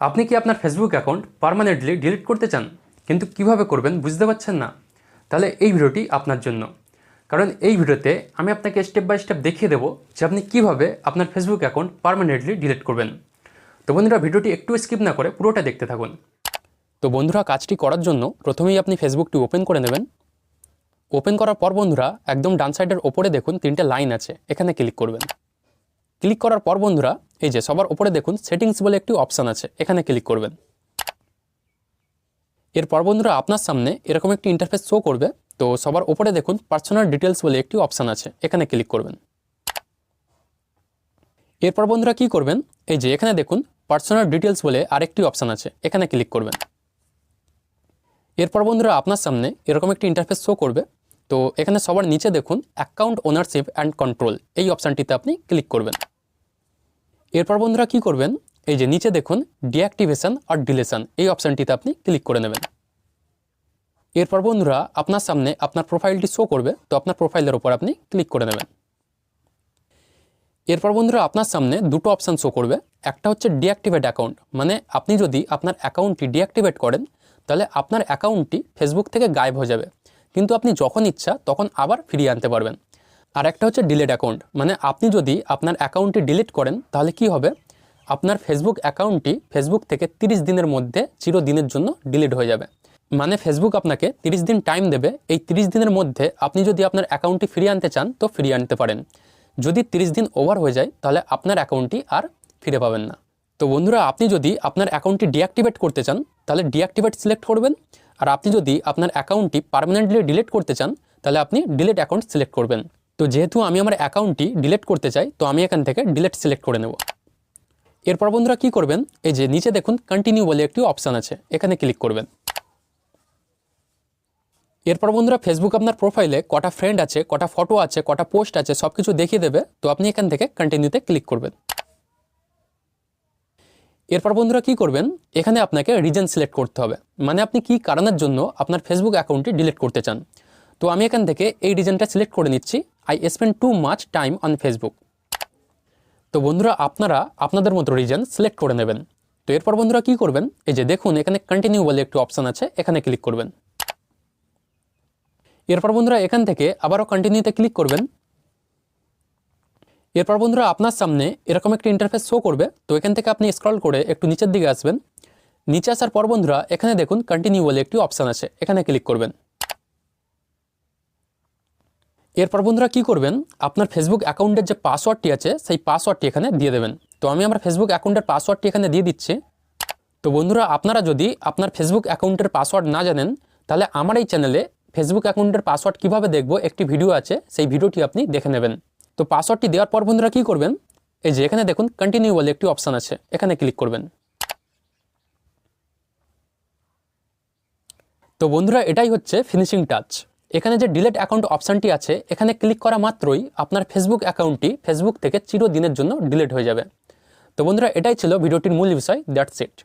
আপনি কি আপনার ফেসবুক অ্যাকাউন্ট পার্মানেন্টলি ডিলিট করতে চান? কিন্তু কীভাবে করবেন বুঝতে পারছেন না? তাহলে এই ভিডিওটি আপনার জন্য। কারণ এই ভিডিওতে আমি আপনাকে স্টেপ বাই স্টেপ দেখিয়ে দেবো যে আপনি কীভাবে আপনার ফেসবুক অ্যাকাউন্ট পার্মানেন্টলি ডিলিট করবেন। তো বন্ধুরা, ভিডিওটি একটু স্কিপ না করে পুরোটা দেখতে থাকুন। তো বন্ধুরা, কাজটি করার জন্য প্রথমেই আপনি ফেসবুকটি ওপেন করে নেবেন। ওপেন করার পর বন্ধুরা, একদম ডান সাইডের ওপরে দেখুন তিনটে লাইন আছে। এখানে ক্লিক করবেন। ক্লিক করার পর বন্ধুরা এই যে সবার উপরে দেখুন সেটিংস বলে একটি অপশান আছে, এখানে ক্লিক করবেন। এরপর বন্ধুরা, আপনার সামনে এরকম একটি ইন্টারফেস শো করবে, তো সবার উপরে দেখুন পার্সোনাল ডিটেলস বলে একটি অপশান আছে, এখানে ক্লিক করবেন। এরপর বন্ধুরা কি করবেন, এই যে এখানে দেখুন পার্সোনাল ডিটেলস বলে আরেকটি অপশান আছে, এখানে ক্লিক করবেন। এরপর বন্ধুরা, আপনার সামনে এরকম একটি ইন্টারফেস শো করবে, তো এখানে সবার নিচে দেখুন অ্যাকাউন্ট ওনারশিপ অ্যান্ড কন্ট্রোল এই অপশানটিতে আপনি ক্লিক করবেন। এরপর বন্ধুরা কি করবেন? এই যে নিচে দেখুন ডিঅ্যাক্টিভেশন আর ডিলেশন এই অপশানটিতে আপনি ক্লিক করে নেবেন। এরপর বন্ধুরা, আপনার সামনে আপনার প্রোফাইলটি শো করবে, তো আপনার প্রোফাইলের ওপর আপনি ক্লিক করে নেবেন। এরপর বন্ধুরা, আপনার সামনে দুটো অপশান শো করবে, একটা হচ্ছে ডিঅ্যাক্টিভেট অ্যাকাউন্ট মানে আপনি যদি আপনার অ্যাকাউন্টটি ডিঅ্যাক্টিভেট করেন, তাহলে আপনার অ্যাকাউন্টটি ফেসবুক থেকে গায়েব হয়ে যাবে। কিন্তু আপনি যখন ইচ্ছা, তখন আবার ফিরিয়ে আনতে পারবেন। আর একটা হচ্ছে ডিলেট অ্যাকাউন্ট মানে আপনি যদি আপনার অ্যাকাউন্টটি ডিলিট করেন, তাহলে কি হবে? আপনার ফেসবুক অ্যাকাউন্টটি ফেসবুক থেকে 30 দিনের মধ্যে চিরদিনের জন্য ডিলিট হয়ে যাবে। মানে ফেসবুক আপনাকে 30 দিন টাইম দেবে। এই 30 দিনের মধ্যে আপনি যদি আপনার অ্যাকাউন্টটি ফিরিয়ে আনতে চান, তো ফিরিয়ে আনতে পারেন। যদি 30 দিন ওভার হয়ে যায়, তাহলে আপনার অ্যাকাউন্টটি আর ফিরে পাবেন না। তো বন্ধুরা, আপনি যদি আপনার অ্যাকাউন্টটি ডিঅ্যাক্টিভেট করতে চান, তাহলে ডিঅ্যাক্টিভেট সিলেক্ট করবেন। আর আপনি যদি আপনার অ্যাকাউন্টটি পার্মানেন্টলি ডিলিট করতে চান, তাহলে আপনি ডিলিট অ্যাকাউন্ট সিলেক্ট করবেন। তো যেহেতু আমি আমার অ্যাকাউন্টটি ডিলিট করতে চাই, তো আমি এখান থেকে ডিলেট সিলেক্ট করে নেব। এরপর বন্ধুরা কি করবেন? এই যে নিচে দেখুন কন্টিনিউ বলে একটি অপশান আছে, এখানে ক্লিক করবেন। এরপর বন্ধুরা ফেসবুক আপনার প্রোফাইলে কটা ফ্রেন্ড আছে, কটা ফটো আছে, কটা পোস্ট আছে সব কিছু দেখিয়ে দেবে, তো আপনি এখান থেকে কন্টিনিউতে ক্লিক করবেন। এরপর বন্ধুরা কি করবেন? এখানে আপনাকে রিজন সিলেক্ট করতে হবে। মানে আপনি কি কারণের জন্য আপনার ফেসবুক অ্যাকাউন্টটি ডিলিট করতে চান? তো আমি এখান থেকে এই রিজনটা সিলেক্ট করে নিচ্ছি। I spend too much time on Facebook তো বন্ধুরা, আপনারা আপনাদের মতো রিজন সিলেক্ট করে নেবেন। তো এরপর বন্ধুরা কি করবেন? এই যে দেখুন, এখানে কন্টিনিউ বলে একটি অপশান আছে, এখানে ক্লিক করবেন। এরপর বন্ধুরা, এখান থেকে আবারও কন্টিনিউতে ক্লিক করবেন। এরপর বন্ধুরা, আপনার সামনে এরকম একটি ইন্টারফেস শো করবে। তো এখান থেকে আপনি স্ক্রল করে একটু নিচের দিকে আসবেন। নিচে আসার পর বন্ধুরা, এখানে দেখুন কন্টিনিউ বলে একটি অপশান আছে, এখানে ক্লিক করবেন। এরপর বন্ধুরা কি করবেন? আপনার ফেসবুক অ্যাকাউন্টের যে পাসওয়ার্ডটি আছে, সেই পাসওয়ার্ডটি এখানে দিয়ে দেবেন। তো আমি আমার ফেসবুক অ্যাকাউন্টের পাসওয়ার্ডটি এখানে দিয়ে দিচ্ছি। তো বন্ধুরা, আপনারা যদি আপনার ফেসবুক অ্যাকাউন্টের পাসওয়ার্ড না জানেন, তাহলে আমার এই চ্যানেলে ফেসবুক অ্যাকাউন্টের পাসওয়ার্ড কীভাবে দেখব একটি ভিডিও আছে, সেই ভিডিওটি আপনি দেখে নেবেন। তো পাসওয়ার্ডটি দেওয়ার পর বন্ধুরা কী করবেন? এই যে এখানে দেখুন কন্টিনিউ বলে একটি অপশান আছে। এখানে ক্লিক করবেন। তো বন্ধুরা, এটাই হচ্ছে ফিনিশিং টাচ এখানে যে ডিলেট অ্যাকাউন্ট অপশানটি আছে, এখানে ক্লিক করা মাত্রই আপনার ফেসবুক অ্যাকাউন্টটি ফেসবুক থেকে চিরদিনের জন্য ডিলেট হয়ে যাবে। তো বন্ধুরা, এটাই ছিল ভিডিওটির মূল বিষয় দ্যাটস ইট